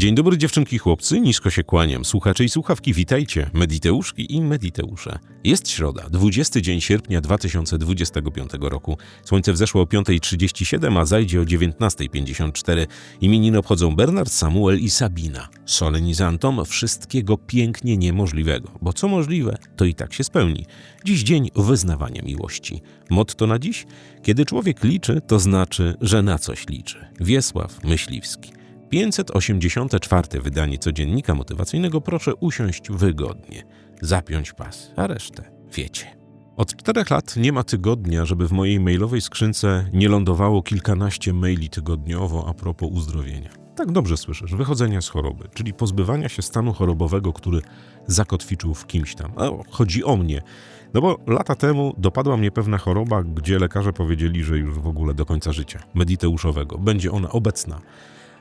Dzień dobry dziewczynki chłopcy, nisko się kłaniam. Słuchacze i słuchawki, witajcie, Mediteuszki i Mediteusze. Jest środa, 20 dzień sierpnia 2025 roku. Słońce wzeszło o 5.37, a zajdzie o 19.54. Imieniny obchodzą Bernard, Samuel i Sabina. Solenizantom wszystkiego pięknie niemożliwego, bo co możliwe, to i tak się spełni. Dziś dzień wyznawania miłości. Motto na dziś? Kiedy człowiek liczy, to znaczy, że na coś liczy. Wiesław Myśliwski. 584 wydanie codziennika motywacyjnego proszę usiąść wygodnie, zapiąć pas, a resztę wiecie. Od czterech lat nie ma tygodnia, żeby w mojej mailowej skrzynce nie lądowało kilkanaście maili tygodniowo a propos uzdrowienia. Tak dobrze słyszysz, wychodzenia z choroby, czyli pozbywania się stanu chorobowego, który zakotwiczył w kimś tam. O, chodzi o mnie. No bo lata temu dopadła mnie pewna choroba, gdzie lekarze powiedzieli, że już w ogóle do końca życia mediteuszowego będzie ona obecna.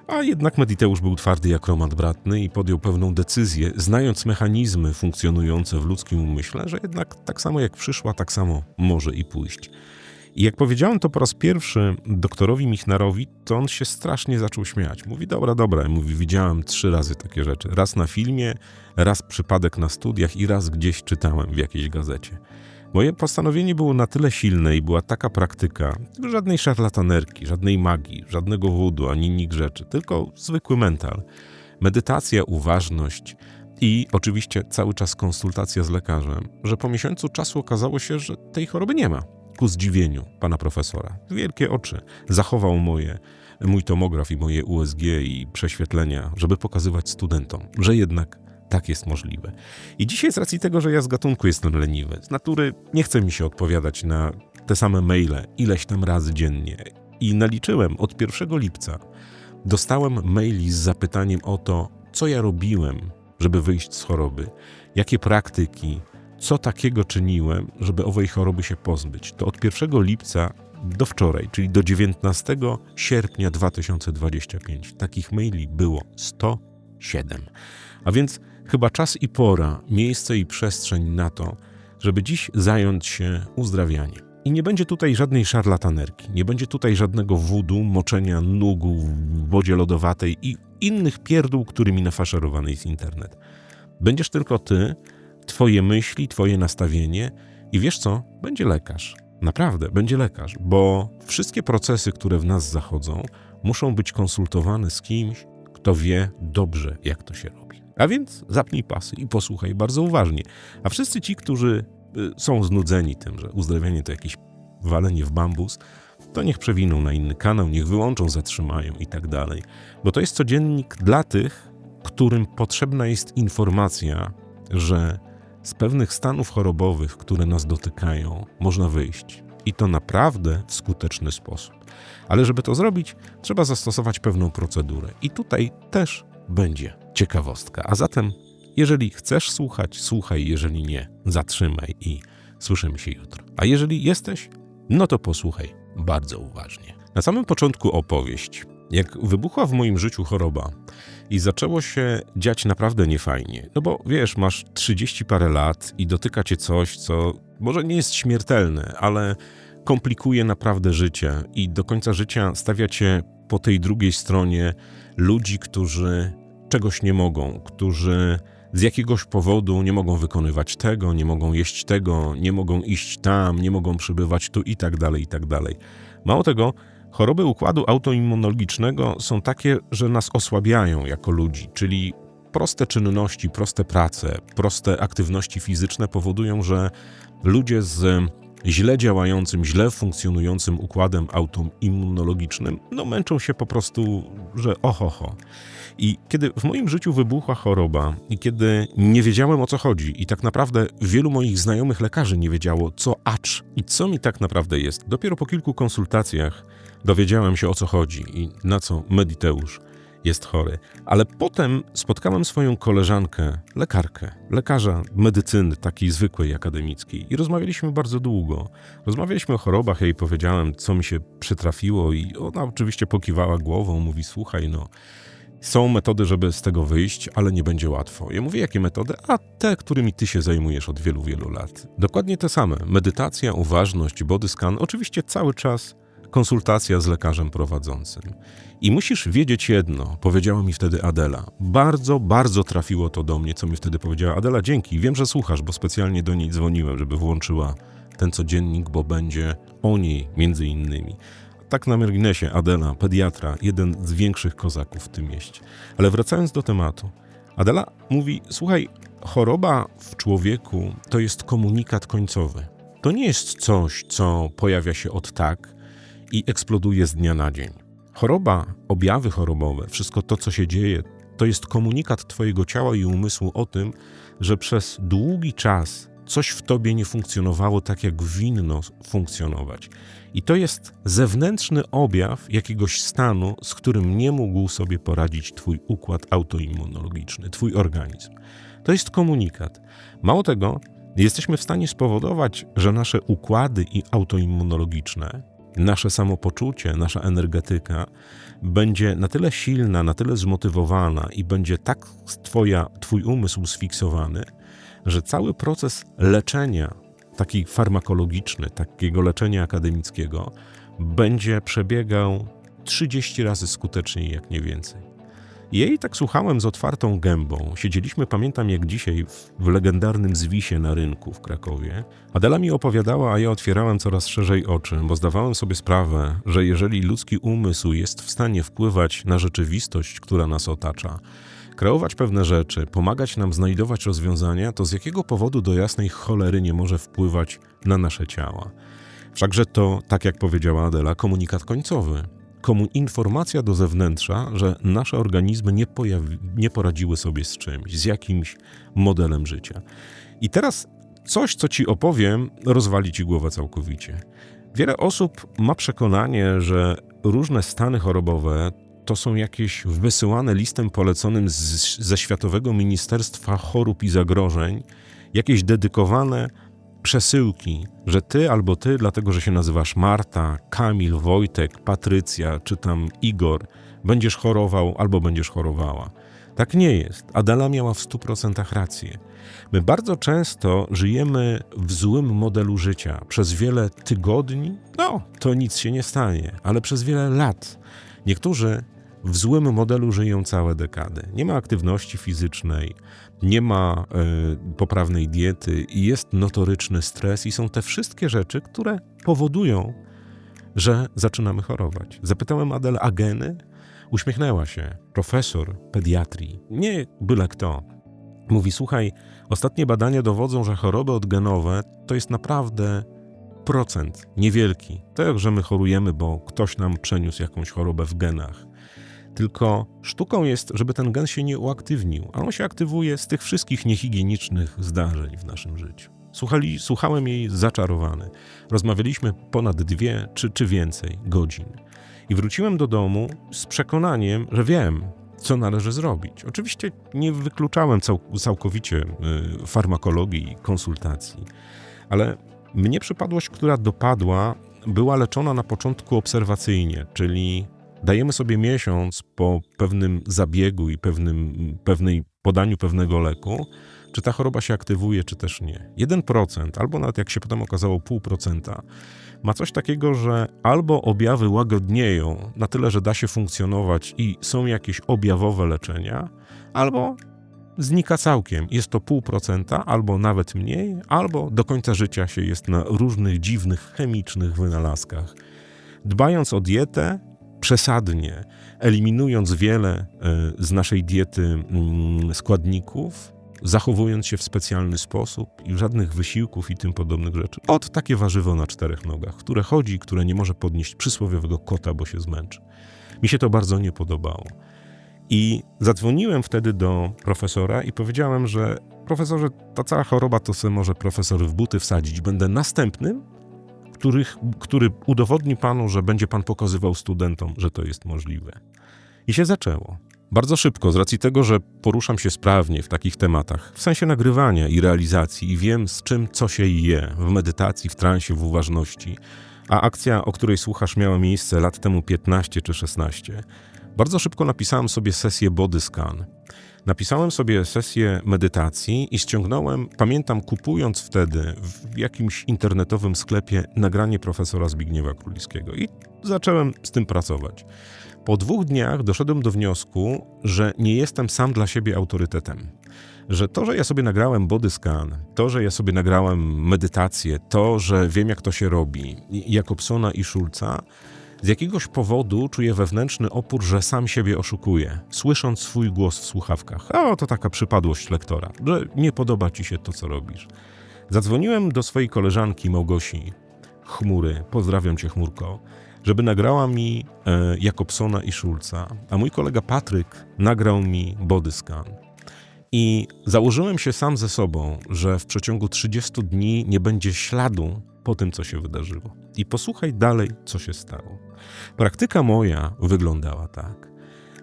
A jednak Mediteusz był twardy jak roman bratny i podjął pewną decyzję, znając mechanizmy funkcjonujące w ludzkim umyśle, że jednak tak samo jak przyszła, tak samo może i pójść. I jak powiedziałem to po raz pierwszy doktorowi Michnarowi, to on się strasznie zaczął śmiać. Mówi, dobra, dobra. Mówi, widziałem trzy razy takie rzeczy. Raz na filmie, raz przypadek na studiach i raz gdzieś czytałem w jakiejś gazecie. Moje postanowienie było na tyle silne i była taka praktyka, żadnej szarlatanerki, żadnej magii, żadnego wudu ani nikt rzeczy, tylko zwykły mental. Medytacja, uważność i oczywiście cały czas konsultacja z lekarzem, że po miesiącu czasu okazało się, że tej choroby nie ma. Ku zdziwieniu pana profesora. Wielkie oczy. Zachował moje, mój tomograf i moje USG i prześwietlenia, żeby pokazywać studentom, że jednak tak jest możliwe. I dzisiaj z racji tego, że ja z gatunku jestem leniwy, z natury nie chce mi się odpowiadać na te same maile ileś tam razy dziennie. I naliczyłem od 1 lipca. Dostałem maili z zapytaniem o to, co ja robiłem, żeby wyjść z choroby, jakie praktyki, co takiego czyniłem, żeby owej choroby się pozbyć. To od 1 lipca do wczoraj, czyli do 19 sierpnia 2025. Takich maili było 107. A więc Chyba czas i pora, miejsce i przestrzeń na to, żeby dziś zająć się uzdrawianiem. I nie będzie tutaj żadnej szarlatanerki, nie będzie tutaj żadnego wudu, moczenia nóg w wodzie lodowatej i innych pierdół, którymi nafaszerowany jest internet. Będziesz tylko ty, twoje myśli, twoje nastawienie i wiesz co? Będzie lekarz. Naprawdę, będzie lekarz, bo wszystkie procesy, które w nas zachodzą, muszą być konsultowane z kimś, kto wie dobrze, jak to się robi. A więc zapnij pasy i posłuchaj bardzo uważnie. A wszyscy ci, którzy y, są znudzeni tym, że uzdrawianie to jakieś walenie w bambus, to niech przewiną na inny kanał, niech wyłączą, zatrzymają i tak dalej. Bo to jest codziennik dla tych, którym potrzebna jest informacja, że z pewnych stanów chorobowych, które nas dotykają, można wyjść. I to naprawdę w skuteczny sposób. Ale żeby to zrobić, trzeba zastosować pewną procedurę. I tutaj też będzie ciekawostka. A zatem, jeżeli chcesz słuchać, słuchaj, jeżeli nie, zatrzymaj i słyszymy się jutro. A jeżeli jesteś, no to posłuchaj bardzo uważnie. Na samym początku opowieść. Jak wybuchła w moim życiu choroba i zaczęło się dziać naprawdę niefajnie, no bo wiesz, masz 30 parę lat i dotyka cię coś, co może nie jest śmiertelne, ale komplikuje naprawdę życie i do końca życia stawia cię po tej drugiej stronie ludzi, którzy czegoś nie mogą, którzy z jakiegoś powodu nie mogą wykonywać tego, nie mogą jeść tego, nie mogą iść tam, nie mogą przybywać tu i tak dalej, i tak dalej. Mało tego, choroby układu autoimmunologicznego są takie, że nas osłabiają jako ludzi, czyli proste czynności, proste prace, proste aktywności fizyczne powodują, że ludzie z źle działającym, źle funkcjonującym układem autoimmunologicznym, no męczą się po prostu, że ohoho. I kiedy w moim życiu wybuchła choroba i kiedy nie wiedziałem o co chodzi i tak naprawdę wielu moich znajomych lekarzy nie wiedziało co acz i co mi tak naprawdę jest, dopiero po kilku konsultacjach dowiedziałem się o co chodzi i na co Mediteusz jest chory. Ale potem spotkałem swoją koleżankę, lekarkę, lekarza medycyny, takiej zwykłej, akademickiej, i rozmawialiśmy bardzo długo. Rozmawialiśmy o chorobach, ja jej powiedziałem, co mi się przytrafiło, i ona oczywiście pokiwała głową, mówi: Słuchaj, no. Są metody, żeby z tego wyjść, ale nie będzie łatwo. Ja mówię, jakie metody? A te, którymi ty się zajmujesz od wielu, wielu lat. Dokładnie te same. Medytacja, uważność, body scan, oczywiście cały czas konsultacja z lekarzem prowadzącym. I musisz wiedzieć jedno, powiedziała mi wtedy Adela. Bardzo, bardzo trafiło to do mnie, co mi wtedy powiedziała. Adela, dzięki, wiem, że słuchasz, bo specjalnie do niej dzwoniłem, żeby włączyła ten codziennik, bo będzie o niej między innymi. Tak na marginesie, Adela, pediatra, jeden z większych kozaków w tym mieście. Ale wracając do tematu. Adela mówi, słuchaj, choroba w człowieku to jest komunikat końcowy. To nie jest coś, co pojawia się od tak i eksploduje z dnia na dzień. Choroba, objawy chorobowe, wszystko to, co się dzieje, to jest komunikat Twojego ciała i umysłu o tym, że przez długi czas coś w Tobie nie funkcjonowało tak, jak winno funkcjonować. I to jest zewnętrzny objaw jakiegoś stanu, z którym nie mógł sobie poradzić Twój układ autoimmunologiczny, Twój organizm. To jest komunikat. Mało tego, jesteśmy w stanie spowodować, że nasze układy i autoimmunologiczne, nasze samopoczucie, nasza energetyka będzie na tyle silna, na tyle zmotywowana i będzie tak twoja, Twój umysł sfiksowany, że cały proces leczenia, taki farmakologiczny, takiego leczenia akademickiego, będzie przebiegał 30 razy skuteczniej, jak nie więcej. Jej tak słuchałem z otwartą gębą. Siedzieliśmy, pamiętam jak dzisiaj, w, legendarnym zwisie na rynku w Krakowie. Adela mi opowiadała, a ja otwierałem coraz szerzej oczy, bo zdawałem sobie sprawę, że jeżeli ludzki umysł jest w stanie wpływać na rzeczywistość, która nas otacza, kreować pewne rzeczy, pomagać nam znajdować rozwiązania, to z jakiego powodu do jasnej cholery nie może wpływać na nasze ciała? Wszakże to, tak jak powiedziała Adela, komunikat końcowy. Komu informacja do zewnętrza, że nasze organizmy nie, nie poradziły sobie z czymś, z jakimś modelem życia. I teraz coś, co ci opowiem, rozwali ci głowę całkowicie. Wiele osób ma przekonanie, że różne stany chorobowe to są jakieś wysyłane listem poleconym z, ze Światowego Ministerstwa Chorób i Zagrożeń, jakieś dedykowane przesyłki, że ty albo ty, dlatego że się nazywasz Marta, Kamil, Wojtek, Patrycja czy tam Igor, będziesz chorował albo będziesz chorowała. Tak nie jest. Adela miała w 100% rację. My bardzo często żyjemy w złym modelu życia. Przez wiele tygodni, no, to nic się nie stanie, ale przez wiele lat. Niektórzy w złym modelu żyją całe dekady. Nie ma aktywności fizycznej, nie ma y, poprawnej diety i jest notoryczny stres, i są te wszystkie rzeczy, które powodują, że zaczynamy chorować. Zapytałem Adel Ageny, uśmiechnęła się. Profesor pediatrii, nie byle kto. Mówi: Słuchaj, ostatnie badania dowodzą, że choroby odgenowe to jest naprawdę procent niewielki. To, że my chorujemy, bo ktoś nam przeniósł jakąś chorobę w genach. Tylko sztuką jest, żeby ten gen się nie uaktywnił, a on się aktywuje z tych wszystkich niehigienicznych zdarzeń w naszym życiu. Słuchali, słuchałem jej zaczarowany. Rozmawialiśmy ponad dwie czy, czy więcej godzin. I wróciłem do domu z przekonaniem, że wiem, co należy zrobić. Oczywiście nie wykluczałem cał, całkowicie y, farmakologii i konsultacji, ale mnie przypadłość, która dopadła, była leczona na początku obserwacyjnie, czyli dajemy sobie miesiąc po pewnym zabiegu i pewnym, pewnej podaniu pewnego leku, czy ta choroba się aktywuje, czy też nie. 1%, albo nawet jak się potem okazało 0,5%, ma coś takiego, że albo objawy łagodnieją na tyle, że da się funkcjonować i są jakieś objawowe leczenia, albo znika całkiem. Jest to 0,5%, albo nawet mniej, albo do końca życia się jest na różnych dziwnych chemicznych wynalazkach. Dbając o dietę, przesadnie, eliminując wiele e, z naszej diety mm, składników, zachowując się w specjalny sposób i żadnych wysiłków i tym podobnych rzeczy. Od takie warzywo na czterech nogach, które chodzi, które nie może podnieść przysłowiowego kota, bo się zmęczy. Mi się to bardzo nie podobało. I zadzwoniłem wtedy do profesora i powiedziałem, że profesorze, ta cała choroba to sobie może profesor w buty wsadzić. Będę następnym, których, który udowodni panu, że będzie pan pokazywał studentom, że to jest możliwe. I się zaczęło. Bardzo szybko, z racji tego, że poruszam się sprawnie w takich tematach, w sensie nagrywania i realizacji, i wiem z czym co się je w medytacji, w transie, w uważności. A akcja, o której słuchasz, miała miejsce lat temu 15 czy 16 Bardzo szybko napisałem sobie sesję body scan. Napisałem sobie sesję medytacji i ściągnąłem, pamiętam, kupując wtedy w jakimś internetowym sklepie nagranie profesora Zbigniewa Królickiego i zacząłem z tym pracować. Po dwóch dniach doszedłem do wniosku, że nie jestem sam dla siebie autorytetem. Że to, że ja sobie nagrałem body scan, to, że ja sobie nagrałem medytację, to, że wiem, jak to się robi, Jakobsona i Schulza, z jakiegoś powodu czuję wewnętrzny opór, że sam siebie oszukuję, słysząc swój głos w słuchawkach. A to taka przypadłość lektora, że nie podoba ci się to, co robisz. Zadzwoniłem do swojej koleżanki Małgosi Chmury, pozdrawiam cię Chmurko, żeby nagrała mi e, Jakobsona i Schulza, a mój kolega Patryk nagrał mi body scan. I założyłem się sam ze sobą, że w przeciągu 30 dni nie będzie śladu po tym, co się wydarzyło. I posłuchaj dalej, co się stało. Praktyka moja wyglądała tak.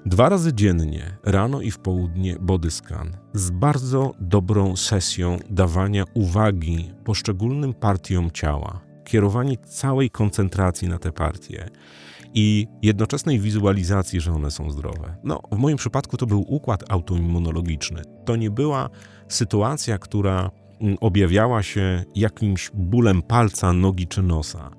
Dwa razy dziennie, rano i w południe, body scan z bardzo dobrą sesją dawania uwagi poszczególnym partiom ciała, kierowanie całej koncentracji na te partie i jednoczesnej wizualizacji, że one są zdrowe. No, w moim przypadku to był układ autoimmunologiczny. To nie była sytuacja, która mm, objawiała się jakimś bólem palca, nogi czy nosa.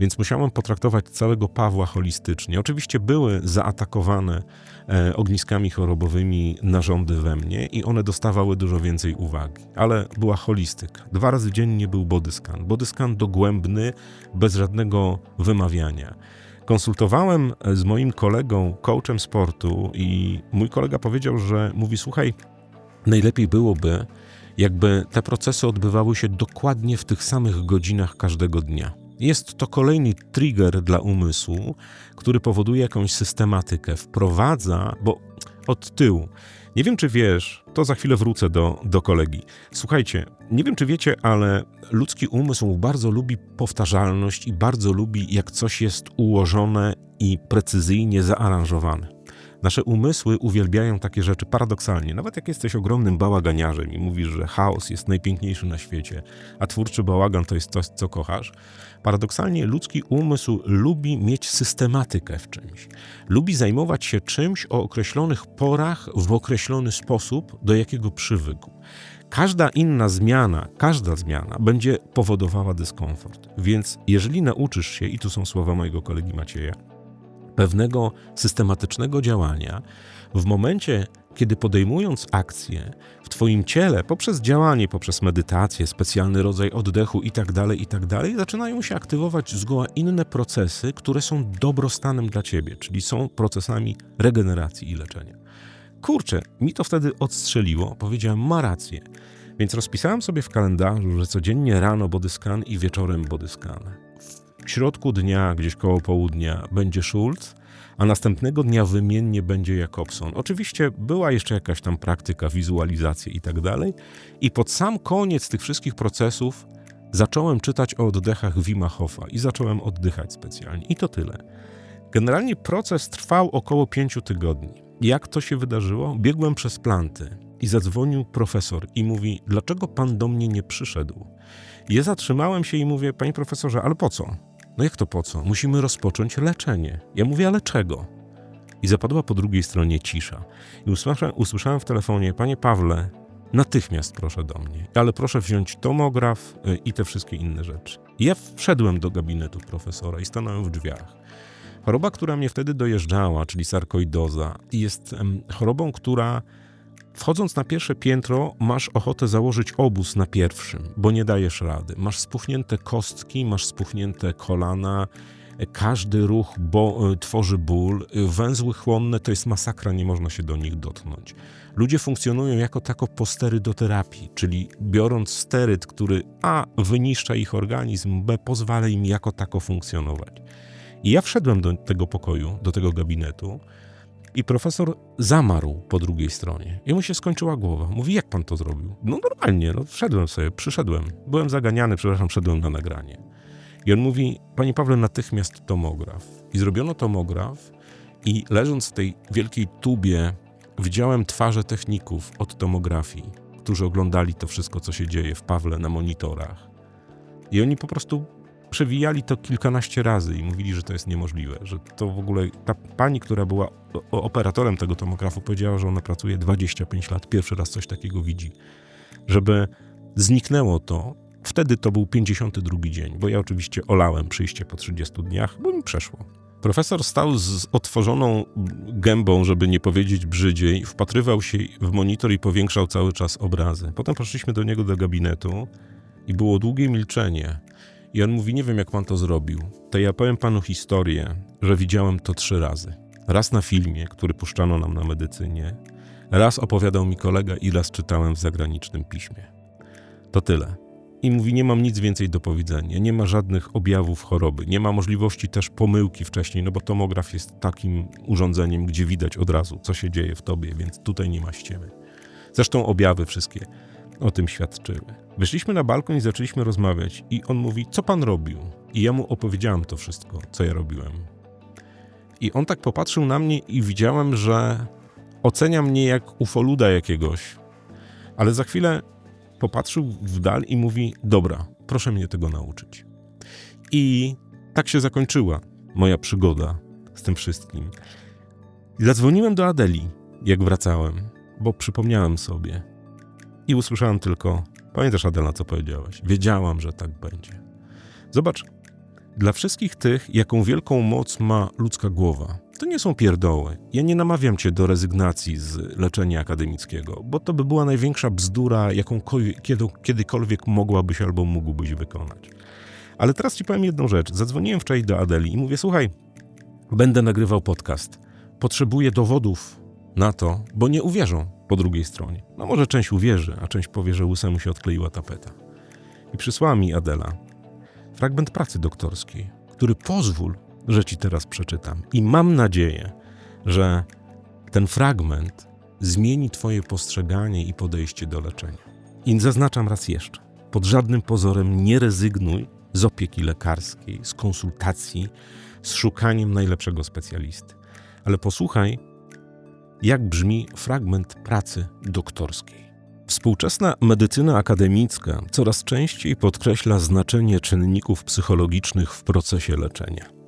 Więc musiałem potraktować całego Pawła holistycznie. Oczywiście były zaatakowane e, ogniskami chorobowymi narządy we mnie i one dostawały dużo więcej uwagi, ale była holistyka. Dwa razy dziennie był bodyskan. Bodyskan dogłębny, bez żadnego wymawiania. Konsultowałem z moim kolegą, coachem sportu, i mój kolega powiedział, że mówi: Słuchaj, najlepiej byłoby, jakby te procesy odbywały się dokładnie w tych samych godzinach każdego dnia. Jest to kolejny trigger dla umysłu, który powoduje jakąś systematykę, wprowadza, bo od tyłu. Nie wiem, czy wiesz, to za chwilę wrócę do, do kolegi. Słuchajcie, nie wiem, czy wiecie, ale ludzki umysł bardzo lubi powtarzalność i bardzo lubi, jak coś jest ułożone i precyzyjnie zaaranżowane. Nasze umysły uwielbiają takie rzeczy paradoksalnie. Nawet jak jesteś ogromnym bałaganiarzem i mówisz, że chaos jest najpiękniejszy na świecie, a twórczy bałagan to jest coś, co kochasz, paradoksalnie ludzki umysł lubi mieć systematykę w czymś. Lubi zajmować się czymś o określonych porach w określony sposób, do jakiego przywykł. Każda inna zmiana, każda zmiana będzie powodowała dyskomfort. Więc jeżeli nauczysz się, i tu są słowa mojego kolegi Macieja, pewnego systematycznego działania, w momencie, kiedy podejmując akcję w Twoim ciele, poprzez działanie, poprzez medytację, specjalny rodzaj oddechu itd., tak itd., tak zaczynają się aktywować zgoła inne procesy, które są dobrostanem dla Ciebie, czyli są procesami regeneracji i leczenia. Kurczę, mi to wtedy odstrzeliło, powiedziałem, ma rację. Więc rozpisałem sobie w kalendarzu, że codziennie rano body scan i wieczorem body scan w środku dnia, gdzieś koło południa, będzie Schulz, a następnego dnia wymiennie będzie Jakobson. Oczywiście była jeszcze jakaś tam praktyka, wizualizacja i tak dalej. I pod sam koniec tych wszystkich procesów zacząłem czytać o oddechach Wima Hofa i zacząłem oddychać specjalnie. I to tyle. Generalnie proces trwał około pięciu tygodni. Jak to się wydarzyło? Biegłem przez planty i zadzwonił profesor i mówi: Dlaczego pan do mnie nie przyszedł? Ja zatrzymałem się i mówię: Panie profesorze, ale po co? No jak to po co? Musimy rozpocząć leczenie. Ja mówię, ale czego? I zapadła po drugiej stronie cisza. I usłyszałem, usłyszałem w telefonie, panie Pawle, natychmiast proszę do mnie, ale proszę wziąć tomograf y, i te wszystkie inne rzeczy. I ja wszedłem do gabinetu profesora i stanąłem w drzwiach. Choroba, która mnie wtedy dojeżdżała, czyli sarkoidoza, jest chorobą, która Wchodząc na pierwsze piętro, masz ochotę założyć obóz na pierwszym, bo nie dajesz rady. Masz spuchnięte kostki, masz spuchnięte kolana, każdy ruch bo, e, tworzy ból. Węzły chłonne to jest masakra, nie można się do nich dotknąć. Ludzie funkcjonują jako tako posterydoterapii, czyli biorąc steryt, który A wyniszcza ich organizm, B pozwala im jako tako funkcjonować. I ja wszedłem do tego pokoju, do tego gabinetu i profesor zamarł po drugiej stronie. I mu się skończyła głowa. Mówi, jak pan to zrobił? No normalnie, no wszedłem sobie, przyszedłem. Byłem zaganiany, przepraszam, wszedłem na nagranie. I on mówi, panie Pawle, natychmiast tomograf. I zrobiono tomograf i leżąc w tej wielkiej tubie widziałem twarze techników od tomografii, którzy oglądali to wszystko, co się dzieje w Pawle na monitorach. I oni po prostu przewijali to kilkanaście razy i mówili, że to jest niemożliwe, że to w ogóle ta pani, która była operatorem tego tomografu, powiedziała, że ona pracuje 25 lat, pierwszy raz coś takiego widzi. Żeby zniknęło to, wtedy to był 52 dzień, bo ja oczywiście olałem przyjście po 30 dniach, bo mi przeszło. Profesor stał z otworzoną gębą, żeby nie powiedzieć brzydziej, wpatrywał się w monitor i powiększał cały czas obrazy. Potem poszliśmy do niego do gabinetu i było długie milczenie. I on mówi: Nie wiem, jak pan to zrobił. To ja powiem panu historię, że widziałem to trzy razy. Raz na filmie, który puszczano nam na medycynie, raz opowiadał mi kolega i raz czytałem w zagranicznym piśmie. To tyle. I mówi: Nie mam nic więcej do powiedzenia, nie ma żadnych objawów choroby, nie ma możliwości też pomyłki wcześniej, no bo tomograf jest takim urządzeniem, gdzie widać od razu, co się dzieje w tobie, więc tutaj nie ma ściemy. Zresztą objawy wszystkie o tym świadczyły. Wyszliśmy na balkon i zaczęliśmy rozmawiać, i on mówi: Co pan robił? I ja mu opowiedziałem to wszystko, co ja robiłem. I on tak popatrzył na mnie, i widziałem, że ocenia mnie jak ufoluda jakiegoś, ale za chwilę popatrzył w dal i mówi: Dobra, proszę mnie tego nauczyć. I tak się zakończyła moja przygoda z tym wszystkim. Zadzwoniłem do Adeli, jak wracałem, bo przypomniałem sobie. I usłyszałem tylko: Pamiętasz, Adela, co powiedziałeś? Wiedziałam, że tak będzie. Zobacz, dla wszystkich tych, jaką wielką moc ma ludzka głowa, to nie są pierdoły. Ja nie namawiam cię do rezygnacji z leczenia akademickiego, bo to by była największa bzdura, jaką kiedy, kiedykolwiek mogłabyś albo mógłbyś wykonać. Ale teraz ci powiem jedną rzecz. Zadzwoniłem wczoraj do Adeli i mówię: Słuchaj, będę nagrywał podcast. Potrzebuję dowodów na to, bo nie uwierzą po drugiej stronie. No może część uwierzy, a część powie, że łysemu się odkleiła tapeta. I przysłała mi Adela fragment pracy doktorskiej, który pozwól, że ci teraz przeczytam. I mam nadzieję, że ten fragment zmieni twoje postrzeganie i podejście do leczenia. I zaznaczam raz jeszcze, pod żadnym pozorem nie rezygnuj z opieki lekarskiej, z konsultacji, z szukaniem najlepszego specjalisty. Ale posłuchaj, jak brzmi fragment pracy doktorskiej. Współczesna medycyna akademicka coraz częściej podkreśla znaczenie czynników psychologicznych w procesie leczenia.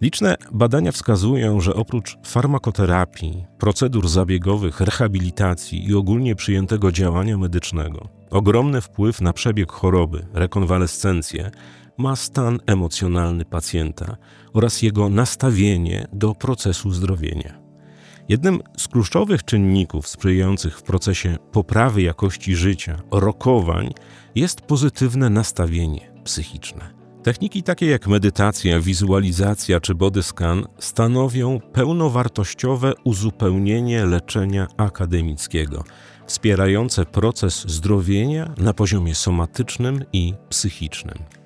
Liczne badania wskazują, że oprócz farmakoterapii, procedur zabiegowych, rehabilitacji i ogólnie przyjętego działania medycznego, ogromny wpływ na przebieg choroby, rekonwalescencję ma stan emocjonalny pacjenta oraz jego nastawienie do procesu zdrowienia. Jednym z kluczowych czynników sprzyjających w procesie poprawy jakości życia, rokowań, jest pozytywne nastawienie psychiczne. Techniki takie jak medytacja, wizualizacja czy body scan stanowią pełnowartościowe uzupełnienie leczenia akademickiego, wspierające proces zdrowienia na poziomie somatycznym i psychicznym.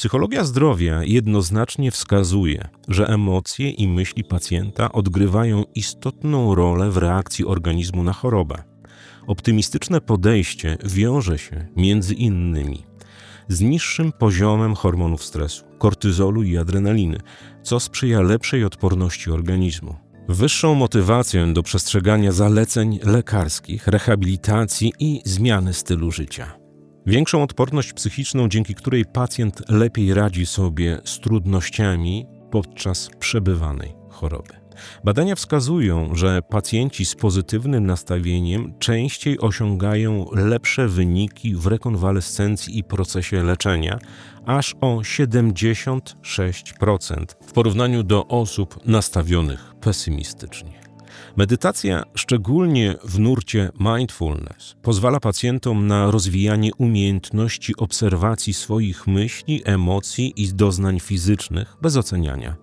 Psychologia zdrowia jednoznacznie wskazuje, że emocje i myśli pacjenta odgrywają istotną rolę w reakcji organizmu na chorobę. Optymistyczne podejście wiąże się między innymi z niższym poziomem hormonów stresu, kortyzolu i adrenaliny, co sprzyja lepszej odporności organizmu. Wyższą motywację do przestrzegania zaleceń lekarskich, rehabilitacji i zmiany stylu życia. Większą odporność psychiczną, dzięki której pacjent lepiej radzi sobie z trudnościami podczas przebywanej choroby. Badania wskazują, że pacjenci z pozytywnym nastawieniem częściej osiągają lepsze wyniki w rekonwalescencji i procesie leczenia, aż o 76% w porównaniu do osób nastawionych pesymistycznie. Medytacja, szczególnie w nurcie mindfulness, pozwala pacjentom na rozwijanie umiejętności obserwacji swoich myśli, emocji i doznań fizycznych bez oceniania.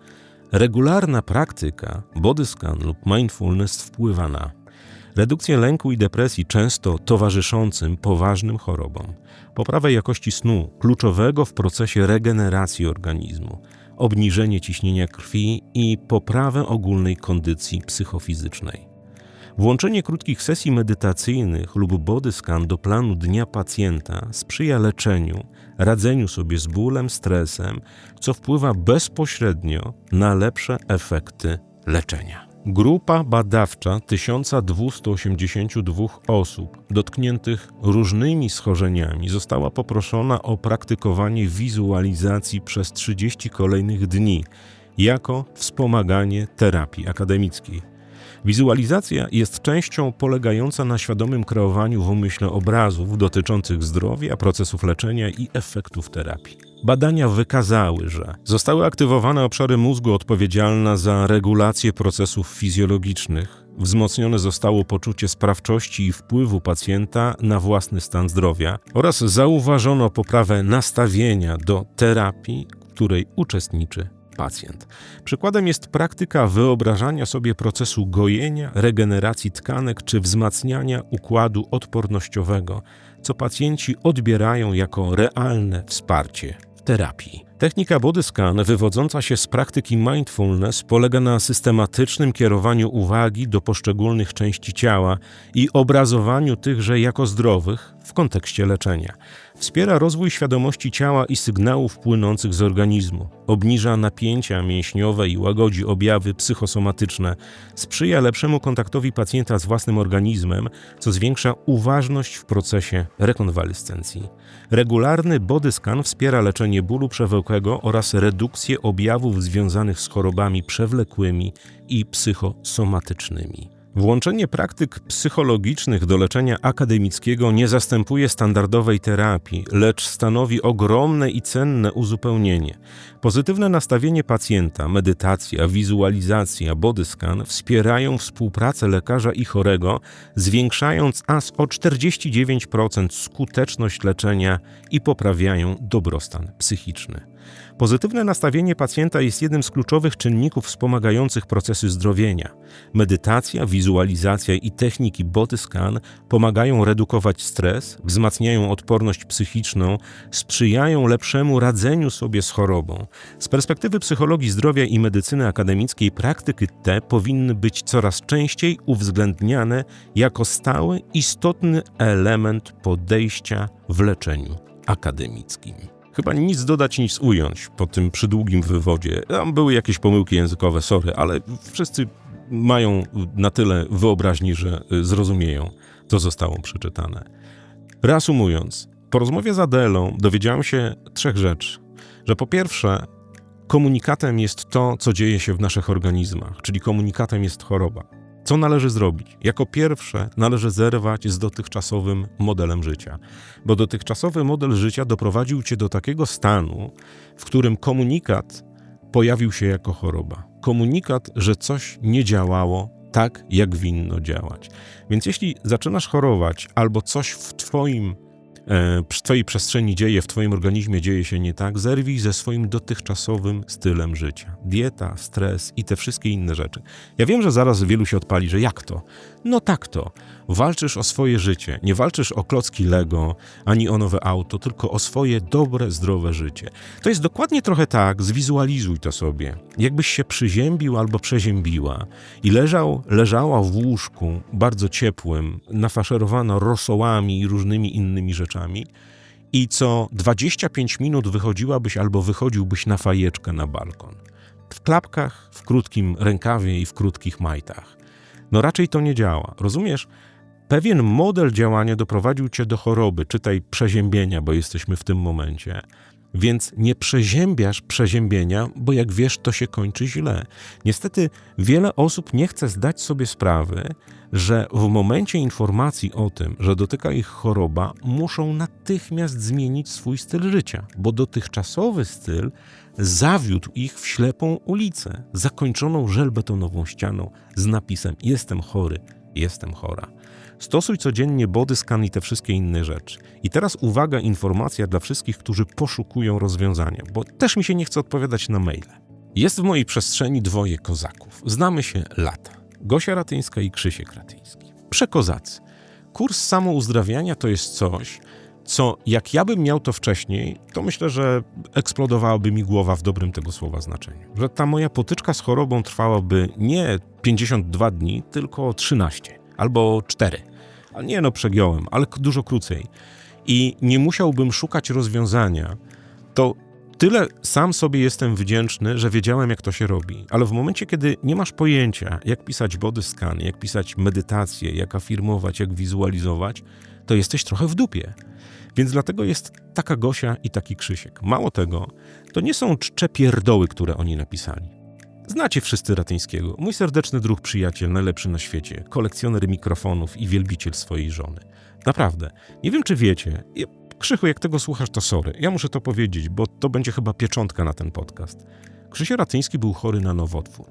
Regularna praktyka body scan lub mindfulness wpływa na redukcję lęku i depresji często towarzyszącym poważnym chorobom, poprawę jakości snu, kluczowego w procesie regeneracji organizmu, obniżenie ciśnienia krwi i poprawę ogólnej kondycji psychofizycznej. Włączenie krótkich sesji medytacyjnych lub body scan do planu dnia pacjenta sprzyja leczeniu, radzeniu sobie z bólem, stresem, co wpływa bezpośrednio na lepsze efekty leczenia. Grupa badawcza 1282 osób dotkniętych różnymi schorzeniami została poproszona o praktykowanie wizualizacji przez 30 kolejnych dni jako wspomaganie terapii akademickiej. Wizualizacja jest częścią polegająca na świadomym kreowaniu w umyśle obrazów dotyczących zdrowia, procesów leczenia i efektów terapii. Badania wykazały, że zostały aktywowane obszary mózgu odpowiedzialne za regulację procesów fizjologicznych, wzmocnione zostało poczucie sprawczości i wpływu pacjenta na własny stan zdrowia oraz zauważono poprawę nastawienia do terapii, w której uczestniczy pacjent. Przykładem jest praktyka wyobrażania sobie procesu gojenia, regeneracji tkanek czy wzmacniania układu odpornościowego, co pacjenci odbierają jako realne wsparcie terapii. Technika body scan, wywodząca się z praktyki mindfulness, polega na systematycznym kierowaniu uwagi do poszczególnych części ciała i obrazowaniu tychże jako zdrowych w kontekście leczenia. Wspiera rozwój świadomości ciała i sygnałów płynących z organizmu, obniża napięcia mięśniowe i łagodzi objawy psychosomatyczne, sprzyja lepszemu kontaktowi pacjenta z własnym organizmem, co zwiększa uważność w procesie rekonwalescencji. Regularny body scan wspiera leczenie bólu przewlekłego oraz redukcję objawów związanych z chorobami przewlekłymi i psychosomatycznymi. Włączenie praktyk psychologicznych do leczenia akademickiego nie zastępuje standardowej terapii, lecz stanowi ogromne i cenne uzupełnienie. Pozytywne nastawienie pacjenta, medytacja, wizualizacja, body scan wspierają współpracę lekarza i chorego, zwiększając aż o 49% skuteczność leczenia i poprawiają dobrostan psychiczny. Pozytywne nastawienie pacjenta jest jednym z kluczowych czynników wspomagających procesy zdrowienia. Medytacja, wizualizacja i techniki body scan pomagają redukować stres, wzmacniają odporność psychiczną, sprzyjają lepszemu radzeniu sobie z chorobą. Z perspektywy psychologii zdrowia i medycyny akademickiej praktyki te powinny być coraz częściej uwzględniane jako stały, istotny element podejścia w leczeniu akademickim. Chyba nic dodać, nic ująć po tym przydługim wywodzie. Tam były jakieś pomyłki językowe, sorry, ale wszyscy mają na tyle wyobraźni, że zrozumieją, co zostało przeczytane. Reasumując, po rozmowie z Adelą dowiedziałem się trzech rzeczy. Że po pierwsze, komunikatem jest to, co dzieje się w naszych organizmach, czyli komunikatem jest choroba. Co należy zrobić? Jako pierwsze należy zerwać z dotychczasowym modelem życia, bo dotychczasowy model życia doprowadził cię do takiego stanu, w którym komunikat pojawił się jako choroba. Komunikat, że coś nie działało tak, jak winno działać. Więc jeśli zaczynasz chorować albo coś w twoim E, w Twojej przestrzeni dzieje, w Twoim organizmie dzieje się nie tak, zerwij ze swoim dotychczasowym stylem życia. Dieta, stres i te wszystkie inne rzeczy. Ja wiem, że zaraz wielu się odpali, że jak to? No tak to. Walczysz o swoje życie. Nie walczysz o klocki Lego, ani o nowe auto, tylko o swoje dobre, zdrowe życie. To jest dokładnie trochę tak, zwizualizuj to sobie. Jakbyś się przyziębił albo przeziębiła i leżał, leżała w łóżku bardzo ciepłym, nafaszerowana rosołami i różnymi innymi rzeczami i co 25 minut wychodziłabyś albo wychodziłbyś na fajeczkę na balkon. W klapkach, w krótkim rękawie i w krótkich majtach. No raczej to nie działa. Rozumiesz? Pewien model działania doprowadził cię do choroby, czytaj przeziębienia, bo jesteśmy w tym momencie. Więc nie przeziębiasz przeziębienia, bo jak wiesz, to się kończy źle. Niestety wiele osób nie chce zdać sobie sprawy, że w momencie informacji o tym, że dotyka ich choroba, muszą natychmiast zmienić swój styl życia, bo dotychczasowy styl zawiódł ich w ślepą ulicę, zakończoną żelbetonową ścianą z napisem: Jestem chory, jestem chora. Stosuj codziennie body scan i te wszystkie inne rzeczy. I teraz uwaga, informacja dla wszystkich, którzy poszukują rozwiązania, bo też mi się nie chce odpowiadać na maile. Jest w mojej przestrzeni dwoje kozaków. Znamy się lata. Gosia Ratyńska i Krzysiek Ratyński. Przekozacy. Kurs samouzdrawiania to jest coś, co jak ja bym miał to wcześniej, to myślę, że eksplodowałaby mi głowa w dobrym tego słowa znaczeniu. Że ta moja potyczka z chorobą trwałaby nie 52 dni, tylko 13 albo 4. Ale nie no, przegiąłem, ale dużo krócej. I nie musiałbym szukać rozwiązania. To tyle sam sobie jestem wdzięczny, że wiedziałem, jak to się robi. Ale w momencie, kiedy nie masz pojęcia, jak pisać body scan, jak pisać medytację, jak afirmować, jak wizualizować, to jesteś trochę w dupie. Więc dlatego jest taka Gosia i taki Krzysiek. Mało tego, to nie są czcze pierdoły, które oni napisali. Znacie wszyscy Ratyńskiego. Mój serdeczny druh, przyjaciel, najlepszy na świecie, kolekcjoner mikrofonów i wielbiciel swojej żony. Naprawdę. Nie wiem, czy wiecie. Krzychu, jak tego słuchasz, to sorry. Ja muszę to powiedzieć, bo to będzie chyba pieczątka na ten podcast. Krzysio Ratyński był chory na nowotwór.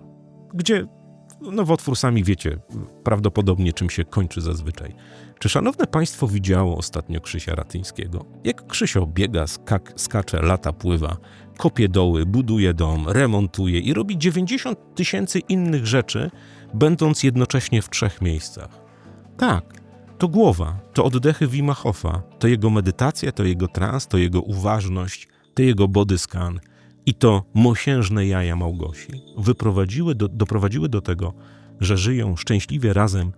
Gdzie nowotwór, sami wiecie, prawdopodobnie czym się kończy zazwyczaj. Czy szanowne państwo widziało ostatnio Krzysia Ratyńskiego? Jak Krzysio biega, skak, skacze, lata, pływa, kopie doły, buduje dom, remontuje i robi 90 tysięcy innych rzeczy, będąc jednocześnie w trzech miejscach. Tak, to głowa, to oddechy Wima to jego medytacja, to jego trans, to jego uważność, to jego body scan i to mosiężne jaja Małgosi wyprowadziły do, doprowadziły do tego, że żyją szczęśliwie razem,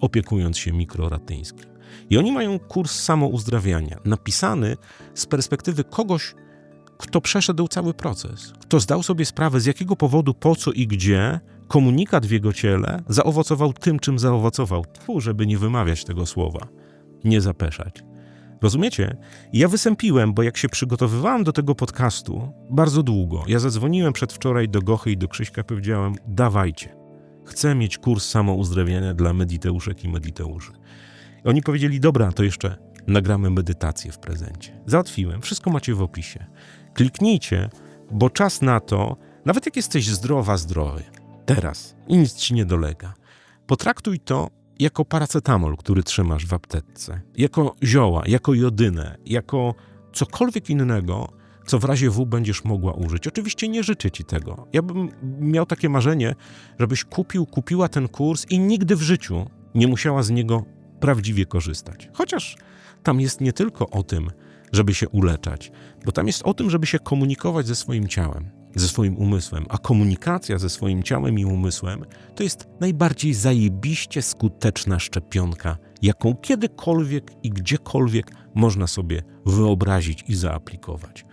opiekując się mikroratyńskim. I oni mają kurs samouzdrawiania, napisany z perspektywy kogoś, kto przeszedł cały proces, kto zdał sobie sprawę, z jakiego powodu, po co i gdzie komunikat w jego ciele zaowocował tym, czym zaowocował. Tfu, żeby nie wymawiać tego słowa, nie zapeszać. Rozumiecie? Ja wysępiłem, bo jak się przygotowywałem do tego podcastu, bardzo długo. Ja zadzwoniłem przedwczoraj do Gochy i do Krzyśka, powiedziałem, dawajcie. Chcę mieć kurs samouzdrawiania dla mediteuszek i mediteuszy. I oni powiedzieli, dobra, to jeszcze nagramy medytację w prezencie. Załatwiłem, wszystko macie w opisie. Kliknijcie, bo czas na to, nawet jak jesteś zdrowa, zdrowy, teraz i nic ci nie dolega, potraktuj to jako paracetamol, który trzymasz w aptece, jako zioła, jako jodynę, jako cokolwiek innego, co w razie W będziesz mogła użyć. Oczywiście nie życzę ci tego. Ja bym miał takie marzenie, żebyś kupił, kupiła ten kurs i nigdy w życiu nie musiała z niego prawdziwie korzystać. Chociaż tam jest nie tylko o tym, żeby się uleczać, bo tam jest o tym, żeby się komunikować ze swoim ciałem, ze swoim umysłem, a komunikacja ze swoim ciałem i umysłem to jest najbardziej zajebiście skuteczna szczepionka, jaką kiedykolwiek i gdziekolwiek można sobie wyobrazić i zaaplikować.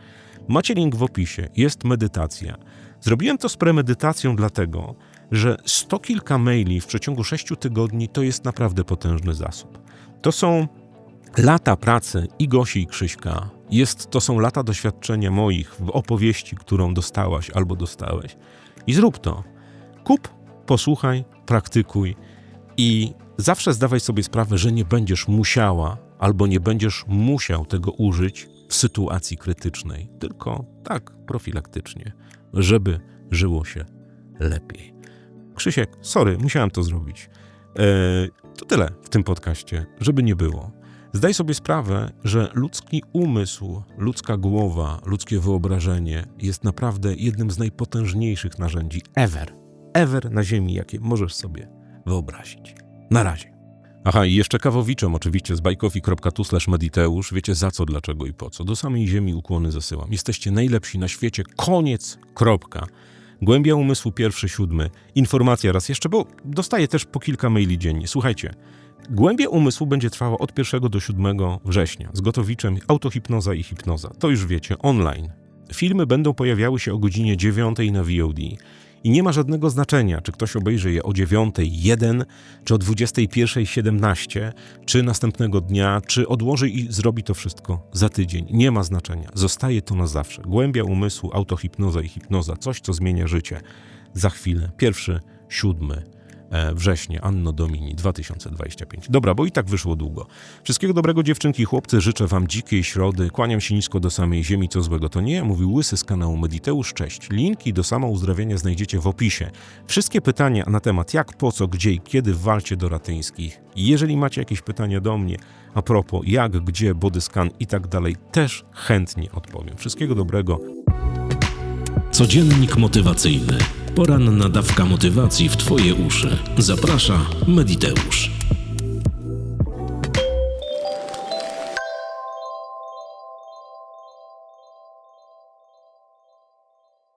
Macie link w opisie, jest medytacja. Zrobiłem to z premedytacją dlatego, że sto kilka maili w przeciągu sześciu tygodni to jest naprawdę potężny zasób. To są lata pracy i Gosi i Krzyśka. Jest, to są lata doświadczenia moich w opowieści, którą dostałaś albo dostałeś. I zrób to. Kup, posłuchaj, praktykuj i zawsze zdawaj sobie sprawę, że nie będziesz musiała albo nie będziesz musiał tego użyć w sytuacji krytycznej, tylko tak profilaktycznie, żeby żyło się lepiej. Krzysiek, sorry, musiałem to zrobić. E, to tyle w tym podcaście, żeby nie było. Zdaj sobie sprawę, że ludzki umysł, ludzka głowa, ludzkie wyobrażenie jest naprawdę jednym z najpotężniejszych narzędzi ever, ever na Ziemi, jakie możesz sobie wyobrazić. Na razie. Aha, i jeszcze kawowiczom oczywiście z bajkofi.tu mediteusz. Wiecie za co, dlaczego i po co. Do samej ziemi ukłony zasyłam. Jesteście najlepsi na świecie. Koniec. Kropka. Głębia umysłu pierwszy, siódmy. Informacja raz jeszcze, bo dostaję też po kilka maili dziennie. Słuchajcie. Głębia umysłu będzie trwała od 1 do 7 września z Gotowiczem, autohipnoza i hipnoza. To już wiecie, online. Filmy będą pojawiały się o godzinie 9 na VOD. I nie ma żadnego znaczenia, czy ktoś obejrzy je o 9.01, czy o 21.17, czy następnego dnia, czy odłoży i zrobi to wszystko za tydzień. Nie ma znaczenia. Zostaje to na zawsze. Głębia umysłu, autohipnoza i hipnoza. Coś, co zmienia życie. Za chwilę. Pierwszy, siódmy e, września, Anno Domini 2025. Dobra, bo i tak wyszło długo. Wszystkiego dobrego dziewczynki i chłopcy, życzę wam dzikiej środy, kłaniam się nisko do samej ziemi, co złego to nie, mówił Łysy z kanału Mediteusz, cześć. Linki do samouzdrawiania znajdziecie w opisie. Wszystkie pytania na temat jak, po co, gdzie i kiedy walcie do Ratyńskich. Jeżeli macie jakieś pytania do mnie a propos jak, gdzie, body scan i tak dalej, też chętnie odpowiem. Wszystkiego dobrego, Codziennik motywacyjny. Poranna dawka motywacji w Twoje uszy. Zaprasza Mediteusz.